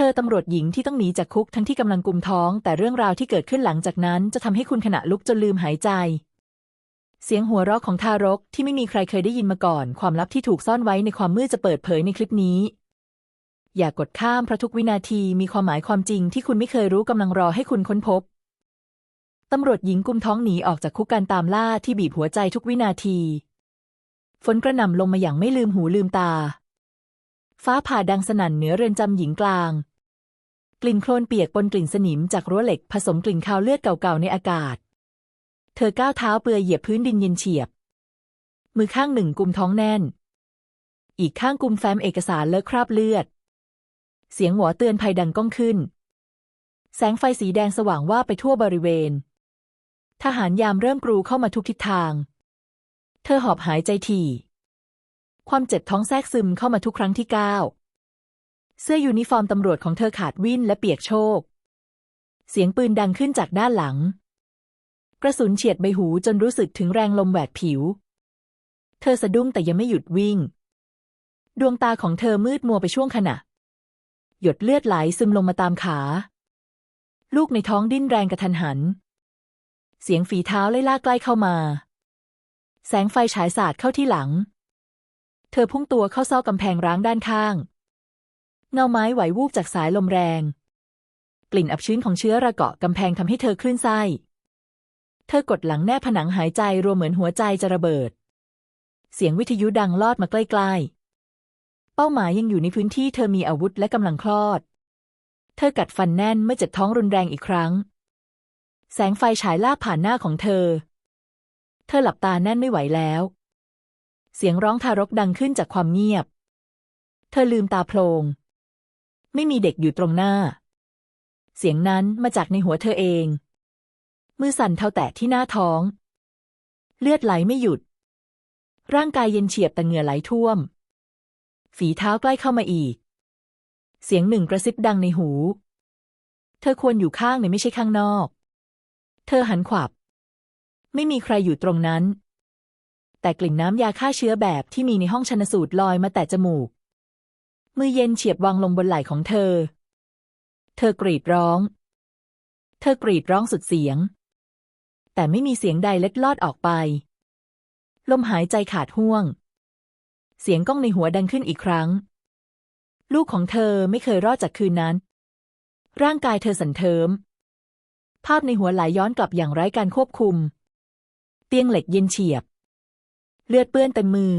เธอตำรวจหญิงที่ต้องหนีจากคุกทั้งที่กำลังกุมท้อง แต่เรื่องราวที่เกิดขึ้นหลังจากนั้น จะทำให้คุณขณะลุกจนลืมหายใจ เสียงหัวเราะของทารกที่ไม่มีใครเคยได้ยินมาก่อน ความลับที่ถูกซ่อนไว้ในความมืดจะเปิดเผยในคลิปนี้ อย่ากดข้ามเพราะทุกวินาทีมีความหมายความจริงที่คุณไม่เคยรู้กำลังรอให้คุณค้นพบตำรวจหญิงกุมท้องหนีออกจากคุกการตามล่าที่บีบหัวใจทุกวินาที ฝนกระหน่ำลงมาอย่างไม่ลืมหูลืมตา ฟ้าผ่าดังสนั่นเหนือเรือนจำหญิงกลาง กลิ่นโคลนเปียกปนกลิ่นสนิมจากรั้วเหล็กผสมกลิ่นคาวเลือดเก่าๆในอากาศ เธอก้าวเท้าเปลือยเหยียบพื้นดินเย็นเฉียบ มือข้างหนึ่งกุมท้องแน่น อีกข้างกุมแฟ้มเอกสารเลอะคราบเลือด เสียงหัวเตือนภัยดังก้องขึ้น แสงไฟสีแดงสว่างว่าไปทั่วบริเวณ ทหารยามเริ่มกรูเข้ามาทุกทิศทาง เธอหอบหายใจถี่ ความเจ็บท้องแทรกซึมเข้ามาทุกครั้งที่ก้าว เสื้อยูนิฟอร์มตำรวจของเธอขาดวิ่นและเปียกโชก เสียงปืนดังขึ้นจากด้านหลัง กระสุนเฉียดใบหูจนรู้สึกถึงแรงลมแหวกผิว เธอสะดุ้งแต่ยังไม่หยุดวิ่ง ดวงตาของเธอมืดมัวไปช่วงขณะ หยดเลือดไหลซึมลงมาตามขา ลูกในท้องดิ้นแรงกระทันหัน เสียงฝีเท้าไล่ล่าใกล้เข้ามา แสงไฟฉายสาดเข้าที่หลัง เธอพุ่งตัวเข้าซอกกำแพงร้างด้านข้าง เงาไม้ไหววูบจากสายลมแรง กลิ่นอับชื้นของเชื้อระเกาะกำแพงทำให้เธอคลื่นไส้ เธอกดหลังแนบผนังหายใจรวมเหมือนหัวใจจะระเบิด เสียงวิทยุดังลอดมาใกล้ๆ เป้าหมายยังอยู่ในพื้นที่เธอมีอาวุธและกำลังคลอด เธอกัดฟันแน่นเมื่อเจ็บท้องรุนแรงอีกครั้ง แสงไฟฉายลาบผ่านหน้าของเธอ เธอหลับตาแน่นไม่ไหวแล้ว เสียงร้องทารกดังขึ้นจากความเงียบ เธอลืมตาโพลง ไม่มีเด็กอยู่ตรงหน้า เสียงนั้นมาจากในหัวเธอเอง มือสั่นเทาแตะที่หน้าท้อง เลือดไหลไม่หยุด ร่างกายเย็นเฉียบแต่เหงื่อไหลท่วม ฝีเท้าใกล้เข้ามาอีก เสียงหนึ่งกระซิบดังในหู เธอควรอยู่ข้างในไม่ใช่ข้างนอก เธอหันขวับ ไม่มีใครอยู่ตรงนั้นแต่กลิ่นน้ำยาฆ่าเชื้อแบบที่มีในห้องชนสูตรลอยมาแต่จมูก มือเย็นเฉียบวางลงบนไหล่ของเธอ เธอกรีดร้อง เธอกรีดร้องสุดเสียง แต่ไม่มีเสียงใดเล็ดลอดออกไป ลมหายใจขาดห่วง เสียงก้องในหัวดังขึ้นอีกครั้ง ลูกของเธอไม่เคยรอดจากคืนนั้น ร่างกายเธอสั่นเทิม ภาพในหัวไหลย้อนกลับอย่างไร้การควบคุม เตียงเหล็กเย็นเฉียบ เลือดเปื้อนเต็มมือ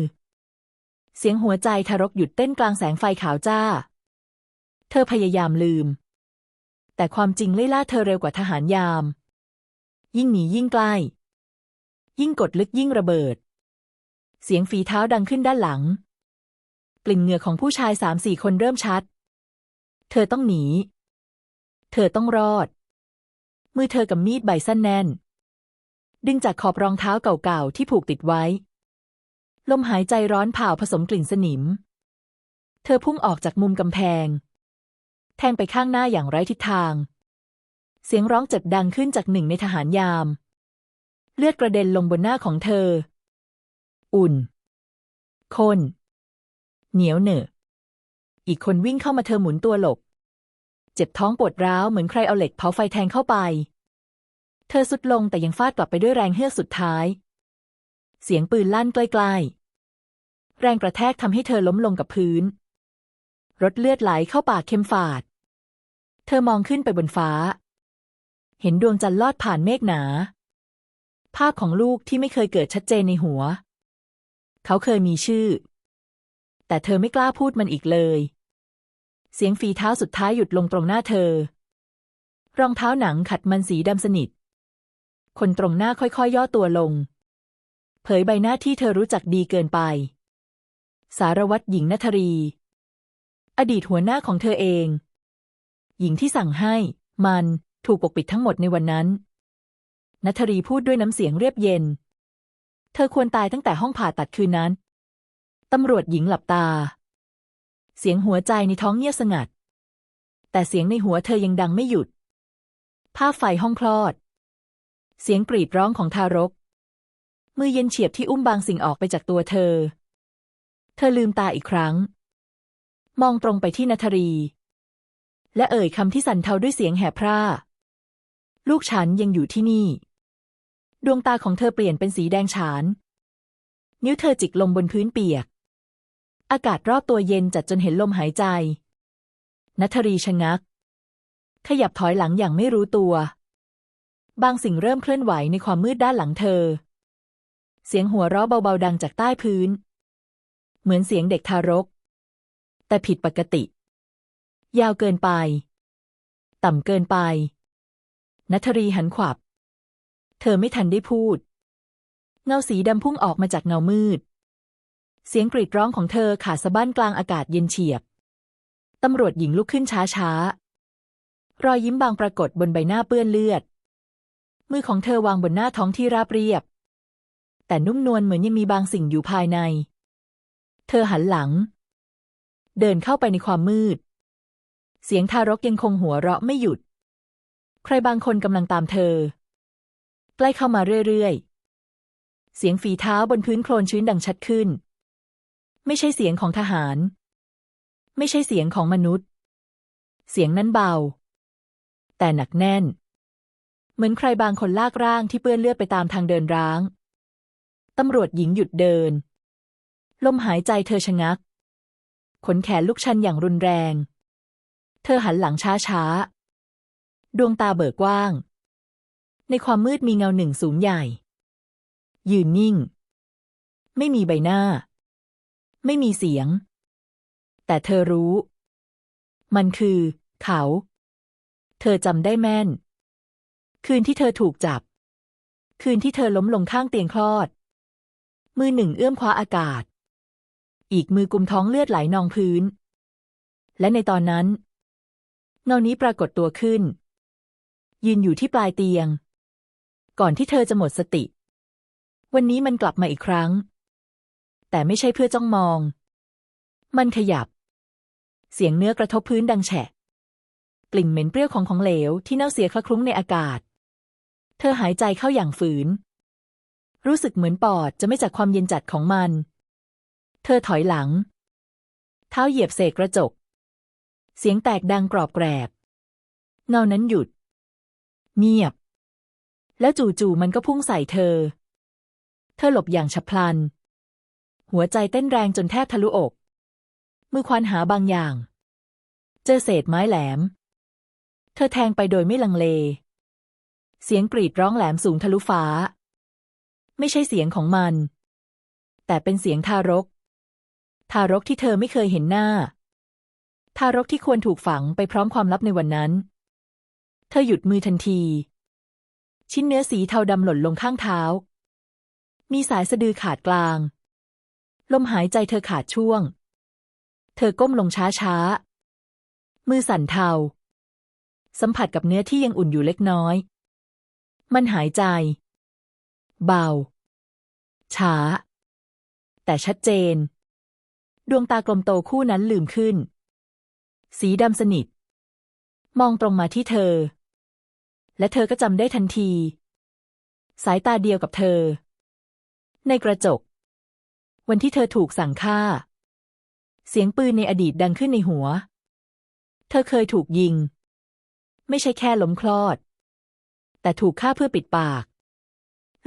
เสียงหัวใจทารกหยุดเต้นกลางแสงไฟขาวจ้า เธอพยายามลืม แต่ความจริงไล่ล่าเธอเร็วกว่าทหารยาม ยิ่งหนียิ่งใกล้ ยิ่งกดลึกยิ่งระเบิด เสียงฝีเท้าดังขึ้นด้านหลัง กลิ่นเหงื่อของผู้ชายสามสี่คนเริ่มชัด เธอต้องหนี เธอต้องรอด มือเธอกำมีดใบสั้นแน่น ดึงจากขอบรองเท้าเก่าๆที่ผูกติดไว้ ลมหายใจร้อนเผาผสมกลิ่นสนิม เธอพุ่งออกจากมุมกำแพง แทงไปข้างหน้าอย่างไร้ทิศทาง เสียงร้องเจ็บดังขึ้นจากหนึ่งในทหารยาม เลือดกระเด็นลงบนหน้าของเธอ อุ่นคนเหนียวเหนอะอีกคนวิ่งเข้ามาเธอหมุนตัวหลบ เจ็บท้องปวดร้าวเหมือนใครเอาเหล็กเผาไฟแทงเข้าไป เธอสุดลงแต่ยังฟาดกลับไปด้วยแรงเฮือกสุดท้าย เสียงปืนลั่นใกล้ๆ แรงกระแทกทำให้เธอล้มลงกับพื้น รถเลือดไหลเข้าปากเข็มฝาด เธอมองขึ้นไปบนฟ้า เห็นดวงจันทร์ลอดผ่านเมฆหนา ภาพของลูกที่ไม่เคยเกิดชัดเจนในหัว เขาเคยมีชื่อ แต่เธอไม่กล้าพูดมันอีกเลย เสียงฝีเท้าสุดท้ายหยุดลงตรงหน้าเธอ รองเท้าหนังขัดมันสีดำสนิท คนตรงหน้าค่อยๆยย่อตัวลง เผยใบหน้าที่เธอรู้จักดีเกินไป สารวัตรหญิงนัทรี อดีตหัวหน้าของเธอเอง หญิงที่สั่งให้ มันถูกปกปิดทั้งหมดในวันนั้นนัทรีพูดด้วยน้ำเสียงเรียบเย็น เธอควรตายตั้งแต่ห้องผ่าตัดคืนนั้น ตำรวจหญิงหลับตา เสียงหัวใจในท้องเงียบสงัด แต่เสียงในหัวเธอยังดังไม่หยุด ภาพไฟห้องคลอด เสียงกรีดร้องของทารก มือเย็นเฉียบที่อุ้มบางสิ่งออกไปจากตัวเธอ เธอลืมตาอีกครั้ง มองตรงไปที่นัทรี และเอ่ยคำที่สั่นเทาด้วยเสียงแหบพร่า ลูกฉันยังอยู่ที่นี่ ดวงตาของเธอเปลี่ยนเป็นสีแดงฉาน นิ้วเธอจิกลงบนพื้นเปียก อากาศรอบตัวเย็นจัดจนเห็นลมหายใจ นัทรีชะงัก ขยับถอยหลังอย่างไม่รู้ตัว บางสิ่งเริ่มเคลื่อนไหวในความมืดด้านหลังเธอ เสียงหัวเราะเบาๆดังจากใต้พื้น เหมือนเสียงเด็กทารก แต่ผิดปกติ ยาวเกินไป ต่ำเกินไปนัทรีหันขวับ เธอไม่ทันได้พูด เงาสีดำพุ่งออกมาจากเงามืด เสียงกรีดร้องของเธอขาดสะบั้นกลางอากาศเย็นเฉียบ ตำรวจหญิงลุกขึ้นช้าๆรอยยิ้มบางปรากฏบนใบหน้าเปื้อนเลือด มือของเธอวางบนหน้าท้องที่ราบเรียบ แต่นุ่มนวลเหมือนยังมีบางสิ่งอยู่ภายใน เธอหันหลัง เดินเข้าไปในความมืด เสียงทารกยังคงหัวเราะไม่หยุด ใครบางคนกำลังตามเธอ ใกล้เข้ามาเรื่อยๆ เสียงฝีเท้าบนพื้นโคลนชื้นดังชัดขึ้น ไม่ใช่เสียงของทหาร ไม่ใช่เสียงของมนุษย์ เสียงนั้นเบา แต่หนักแน่น เหมือนใครบางคนลากร่างที่เปื้อนเลือดไปตามทางเดินร้าง ตำรวจหญิงหยุดเดิน ลมหายใจเธอชะงัก ขนแขนลุกชันอย่างรุนแรง เธอหันหลังช้าๆ ดวงตาเบิกกว้าง ในความมืดมีเงาหนึ่งสูงใหญ่ ยืนนิ่ง ไม่มีใบหน้า ไม่มีเสียง แต่เธอรู้ มันคือ เขา เธอจำได้แม่น คืนที่เธอถูกจับ คืนที่เธอล้มลงข้างเตียงคลอดมือหนึ่งเอื้อมคว้าอากาศ อีกมือกุมท้องเลือดไหลนองพื้น และในตอนนั้น เงานี้ปรากฏตัวขึ้น ยืนอยู่ที่ปลายเตียง ก่อนที่เธอจะหมดสติ วันนี้มันกลับมาอีกครั้ง แต่ไม่ใช่เพื่อจ้องมอง มันขยับ เสียงเนื้อกระทบพื้นดังแฉะ กลิ่นเหม็นเปรี้ยวของของเหลวที่เน่าเสียคละคลุ้งในอากาศ เธอหายใจเข้าอย่างฝืน รู้สึกเหมือนปอดจะไม่จากความเย็นจัดของมัน ธอถอยหลัง เท้าเหยียบเศษกระจก เสียงแตกดังกรอบแกรบ เงานั้นหยุด เงียบ แล้วจู่ๆมันก็พุ่งใส่เธอ เธอหลบอย่างฉับพลัน หัวใจเต้นแรงจนแทบทะลุอก มือควานหาบางอย่าง เจอเศษไม้แหลม เธอแทงไปโดยไม่ลังเล เสียงกรีดร้องแหลมสูงทะลุฟ้า ไม่ใช่เสียงของมัน แต่เป็นเสียงทารก ทารกที่เธอไม่เคยเห็นหน้า ทารกที่ควรถูกฝังไปพร้อมความลับในวันนั้น เธอหยุดมือทันที ชิ้นเนื้อสีเทาดำหล่นลงข้างเท้า มีสายสะดือขาดกลาง ลมหายใจเธอขาดช่วง เธอก้มลงช้าๆมือสั่นเทา สัมผัสกับเนื้อที่ยังอุ่นอยู่เล็กน้อย มันหายใจ เบา ช้า แต่ชัดเจน ดวงตากลมโตคู่นั้นลืมขึ้น สีดำสนิท มองตรงมาที่เธอ และเธอก็จำได้ทันที สายตาเดียวกับเธอ ในกระจก วันที่เธอถูกสั่งฆ่า เสียงปืนในอดีตดังขึ้นในหัว เธอเคยถูกยิง ไม่ใช่แค่ล้มคลอด แต่ถูกฆ่าเพื่อปิดปาก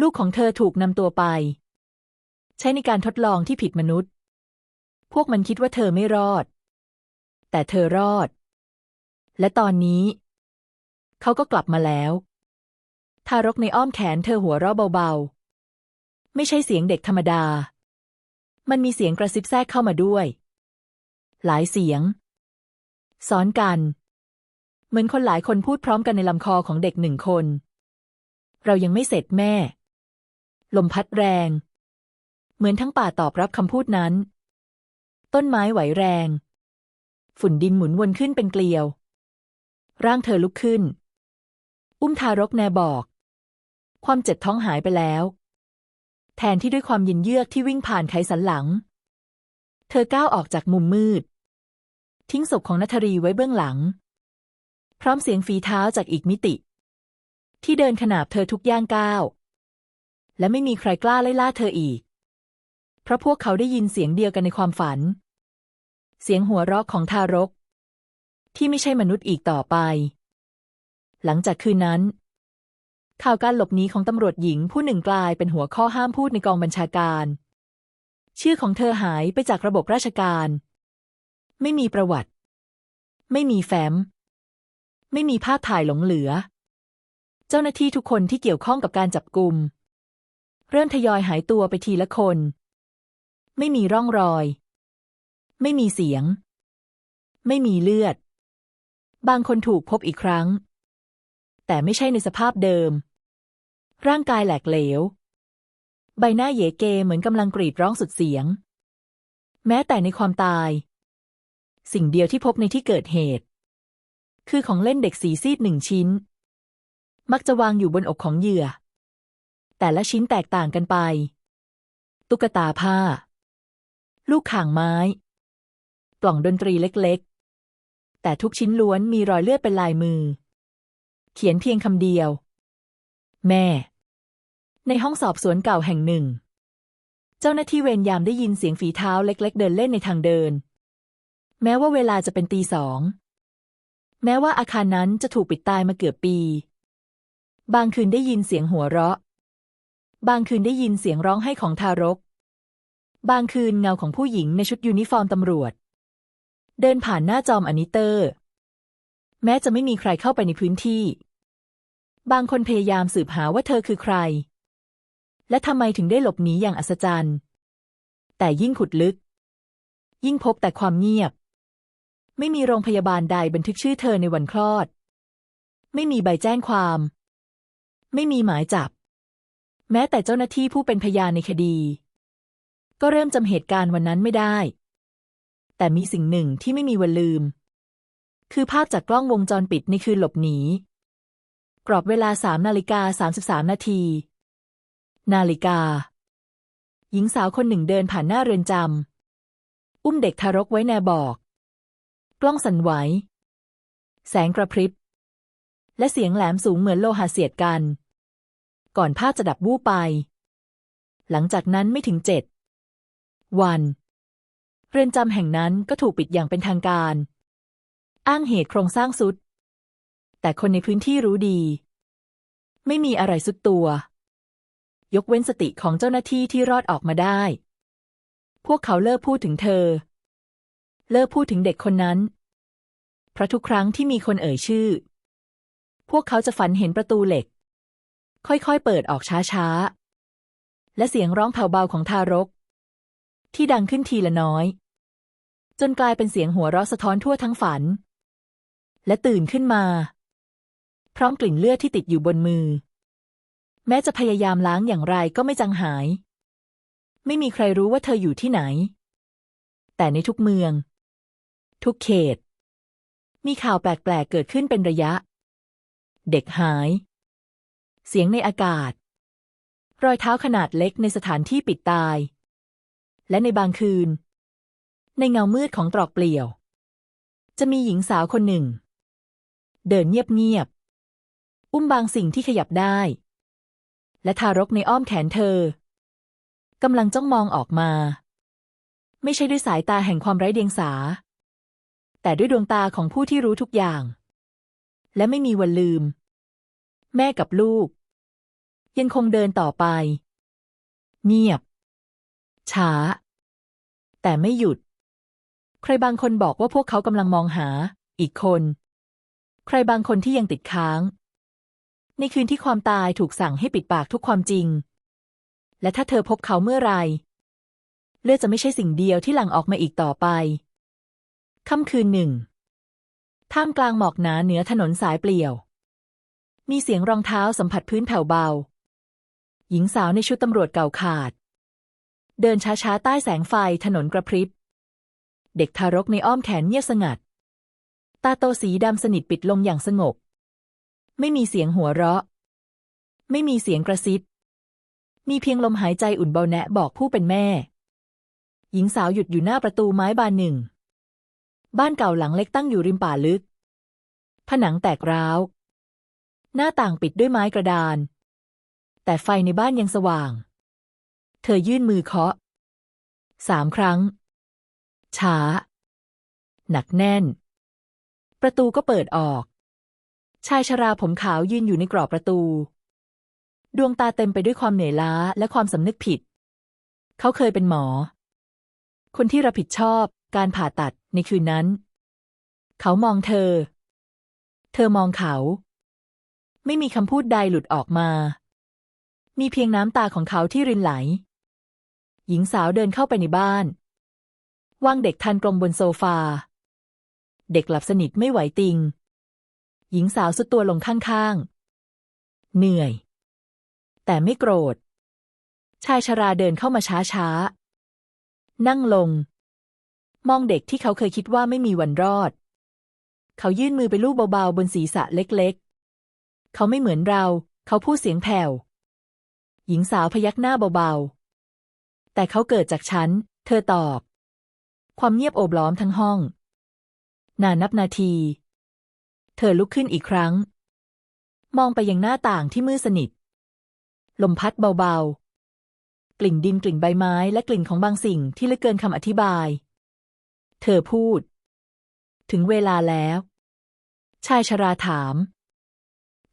ลูกของเธอถูกนำตัวไป ใช้ในการทดลองที่ผิดมนุษย์ พวกมันคิดว่าเธอไม่รอด แต่เธอรอด และตอนนี้ เขาก็กลับมาแล้ว ทารกในอ้อมแขนเธอหัวเราะเบาๆ ไม่ใช่เสียงเด็กธรรมดา มันมีเสียงกระซิบแทรกเข้ามาด้วย หลายเสียง ซ้อนกัน เหมือนคนหลายคนพูดพร้อมกันในลำคอของเด็กหนึ่งคน เรายังไม่เสร็จแม่ ลมพัดแรง เหมือนทั้งป่าตอบรับคำพูดนั้น ต้นไม้ไหวแรง ฝุ่นดินหมุนวนขึ้นเป็นเกลียว ร่างเธอลุกขึ้น อุ้มทารกแนบอก ความเจ็บท้องหายไปแล้ว แทนที่ด้วยความเย็นเยือกที่วิ่งผ่านไขสันหลัง เธอก้าวออกจากมุมมืด ทิ้งศพของนัทรีไว้เบื้องหลัง พร้อมเสียงฝีเท้าจากอีกมิติ ที่เดินขนาบเธอทุกย่างก้าว และไม่มีใครกล้าไล่ล่าเธออีก เพราะพวกเขาได้ยินเสียงเดียวกันในความฝัน เสียงหัวเราะของทารก ที่ไม่ใช่มนุษย์อีกต่อไป หลังจากคืนนั้น ข่าวการหลบหนีของตำรวจหญิงผู้หนึ่งกลายเป็นหัวข้อห้ามพูดในกองบัญชาการ ชื่อของเธอหายไปจากระบบราชการ ไม่มีประวัติ ไม่มีแฟ้ม ไม่มีภาพถ่ายหลงเหลือ เจ้าหน้าที่ทุกคนที่เกี่ยวข้องกับการจับกลุ่มเริ่มทยอยหายตัวไปทีละคน ไม่มีร่องรอย ไม่มีเสียง ไม่มีเลือด บางคนถูกพบอีกครั้ง แต่ไม่ใช่ในสภาพเดิม ร่างกายแหลกเหลว ใบหน้าเยเกเหมือนกำลังกรีดร้องสุดเสียง แม้แต่ในความตาย สิ่งเดียวที่พบในที่เกิดเหตุ คือของเล่นเด็กสีซีดหนึ่งชิ้น มักจะวางอยู่บนอกของเหยื่อ แต่ละชิ้นแตกต่างกันไป ตุ๊กตาผ้าลูกข่างไม้ กล่องดนตรีเล็กๆ แต่ทุกชิ้นล้วนมีรอยเลือดเป็นลายมือ เขียนเพียงคำเดียว แม่ ในห้องสอบสวนเก่าแห่งหนึ่ง เจ้าหน้าที่เวรยามได้ยินเสียงฝีเท้าเล็ก ๆ เดินเล่นในทางเดิน แม้ว่าเวลาจะเป็นตีสอง แม้ว่าอาคารนั้นจะถูกปิดตายมาเกือบปี บางคืนได้ยินเสียงหัวเราะ บางคืนได้ยินเสียงร้องไห้ของทารกบางคืนเงาของผู้หญิงในชุดยูนิฟอร์มตำรวจ เดินผ่านหน้าจอมอนิเตอร์ แม้จะไม่มีใครเข้าไปในพื้นที่ บางคนพยายามสืบหาว่าเธอคือใคร และทำไมถึงได้หลบหนีอย่างอัศจรรย์ แต่ยิ่งขุดลึก ยิ่งพบแต่ความเงียบ ไม่มีโรงพยาบาลใดบันทึกชื่อเธอในวันคลอด ไม่มีใบแจ้งความ ไม่มีหมายจับ แม้แต่เจ้าหน้าที่ผู้เป็นพยานในคดี ก็เริ่มจำเหตุการณ์วันนั้นไม่ได้ แต่มีสิ่งหนึ่งที่ไม่มีวันลืม คือภาพจากกล้องวงจรปิดในคืนหลบหนี กรอบเวลาสามนาฬิกาสามสิบสามนาที นาฬิกา หญิงสาวคนหนึ่งเดินผ่านหน้าเรือนจำ อุ้มเด็กทารกไว้แนบอก กล้องสั่นไหว แสงกระพริบ และเสียงแหลมสูงเหมือนโลหะเสียดกัน ก่อนภาพจะดับวูบไป หลังจากนั้นไม่ถึงเจ็ดวัน เรือนจำแห่งนั้นก็ถูกปิดอย่างเป็นทางการ อ้างเหตุโครงสร้างสุด แต่คนในพื้นที่รู้ดี ไม่มีอะไรสุดตัว ยกเว้นสติของเจ้าหน้าที่ที่รอดออกมาได้ พวกเขาเลิกพูดถึงเธอ เลิกพูดถึงเด็กคนนั้น เพราะทุกครั้งที่มีคนเอ่ยชื่อ พวกเขาจะฝันเห็นประตูเหล็ก ค่อยๆเปิดออกช้าๆและเสียงร้องแผ่วเบาของทารก ที่ดังขึ้นทีละน้อย จนกลายเป็นเสียงหัวเราะสะท้อนทั่วทั้งฝัน และตื่นขึ้นมา พร้อมกลิ่นเลือดที่ติดอยู่บนมือ แม้จะพยายามล้างอย่างไรก็ไม่จางหาย ไม่มีใครรู้ว่าเธออยู่ที่ไหน แต่ในทุกเมือง ทุกเขต มีข่าวแปลกๆเกิดขึ้นเป็นระยะ เด็กหาย เสียงในอากาศ รอยเท้าขนาดเล็กในสถานที่ปิดตาย และในบางคืน ในเงามืดของตรอกเปลี่ยว จะมีหญิงสาวคนหนึ่ง เดินเงียบๆอุ้มบางสิ่งที่ขยับได้ และทารกในอ้อมแขนเธอกำลังจ้องมองออกมา ไม่ใช่ด้วยสายตาแห่งความไร้เดียงสา แต่ด้วยดวงตาของผู้ที่รู้ทุกอย่าง และไม่มีวันลืม แม่กับลูก ยังคงเดินต่อไป เงียบ ช้า แต่ไม่หยุด ใครบางคนบอกว่าพวกเขากำลังมองหา อีกคน ใครบางคนที่ยังติดค้าง ในคืนที่ความตายถูกสั่งให้ปิดปากทุกความจริง และถ้าเธอพบเขาเมื่อไรเลือดจะไม่ใช่สิ่งเดียวที่หลั่งออกมาอีกต่อไป ค่ำคืนหนึ่ง ท่ามกลางหมอกหนาเหนือถนนสายเปลี่ยว มีเสียงรองเท้าสัมผัสพื้นแผ่วเบา หญิงสาวในชุดตำรวจเก่าขาด เดินช้าๆ ใต้แสงไฟถนนกระพริบ เด็กทารกในอ้อมแขนเงียบสงัด ตาโตสีดำสนิทปิดลงอย่างสงบ ไม่มีเสียงหัวเราะ ไม่มีเสียงกระซิบ มีเพียงลมหายใจอุ่นเบาแนะบอกผู้เป็นแม่ หญิงสาวหยุดอยู่หน้าประตูไม้บานหนึ่ง บ้านเก่าหลังเล็กตั้งอยู่ริมป่าลึก ผนังแตกร้าว หน้าต่างปิดด้วยไม้กระดาน แต่ไฟในบ้านยังสว่าง เธอยื่นมือเคาะสามครั้ง ช้า หนักแน่น ประตูก็เปิดออก ชายชราผมขาวยืนอยู่ในกรอบประตู ดวงตาเต็มไปด้วยความเหนื่อยล้าและความสำนึกผิด เขาเคยเป็นหมอ คนที่รับผิดชอบการผ่าตัดในคืนนั้น เขามองเธอ เธอมองเขา ไม่มีคำพูดใดหลุดออกมา มีเพียงน้ำตาของเขาที่รินไหล หญิงสาวเดินเข้าไปในบ้าน วางเด็กทันกลมบนโซฟา เด็กหลับสนิทไม่ไหวติง หญิงสาวสุดตัวลงข้างๆ เหนื่อย แต่ไม่โกรธ ชายชราเดินเข้ามาช้าๆ นั่งลง มองเด็กที่เขาเคยคิดว่าไม่มีวันรอด เขายื่นมือไปลูบเบาๆ บนศีรษะเล็กๆ เขาไม่เหมือนเรา เขาพูดเสียงแผ่ว หญิงสาวพยักหน้าเบาๆ แต่เขาเกิดจากฉัน เธอตอบ ความเงียบโอบล้อมทั้งห้อง นานนับนาที เธอลุกขึ้นอีกครั้ง มองไปยังหน้าต่างที่มืดสนิท ลมพัดเบาๆ กลิ่นดินกลิ่นใบไม้และกลิ่นของบางสิ่งที่ลึกเกินคำอธิบาย เธอพูด ถึงเวลาแล้ว ชายชราถาม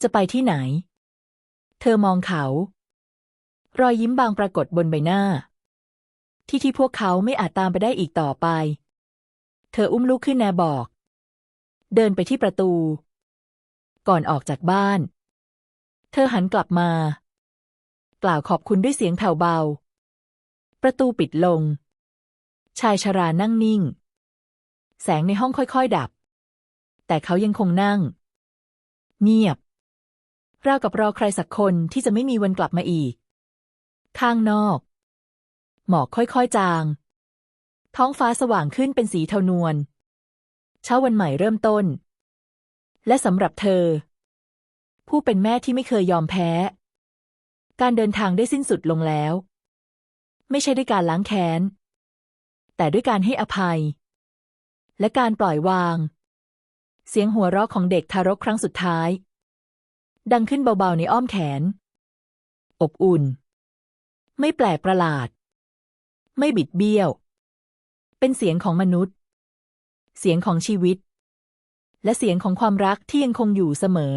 จะไปที่ไหน เธอมองเขา รอยยิ้มบางปรากฏบนใบหน้า ที่ที่พวกเขาไม่อาจตามไปได้อีกต่อไป เธออุ้มลูกขึ้นแนบอก เดินไปที่ประตู ก่อนออกจากบ้าน เธอหันกลับมา กล่าวขอบคุณด้วยเสียงแผ่วเบา ประตูปิดลง ชายชรานั่งนิ่ง แสงในห้องค่อยๆดับ แต่เขายังคงนั่ง เงียบราวกับรอใครสักคนที่จะไม่มีวันกลับมาอีก ข้างนอก หมอกค่อยๆจาง ท้องฟ้าสว่างขึ้นเป็นสีเทานวล เช้าวันใหม่เริ่มต้น และสำหรับเธอ ผู้เป็นแม่ที่ไม่เคยยอมแพ้ การเดินทางได้สิ้นสุดลงแล้ว ไม่ใช่ด้วยการล้างแค้น แต่ด้วยการให้อภัย และการปล่อยวาง เสียงหัวเราะของเด็กทารกครั้งสุดท้าย ดังขึ้นเบาๆในอ้อมแขน อบอุ่น ไม่แปลกประหลาด ไม่บิดเบี้ยว เป็นเสียงของมนุษย์ เสียงของชีวิต และเสียงของความรักที่ยังคงอยู่เสมอ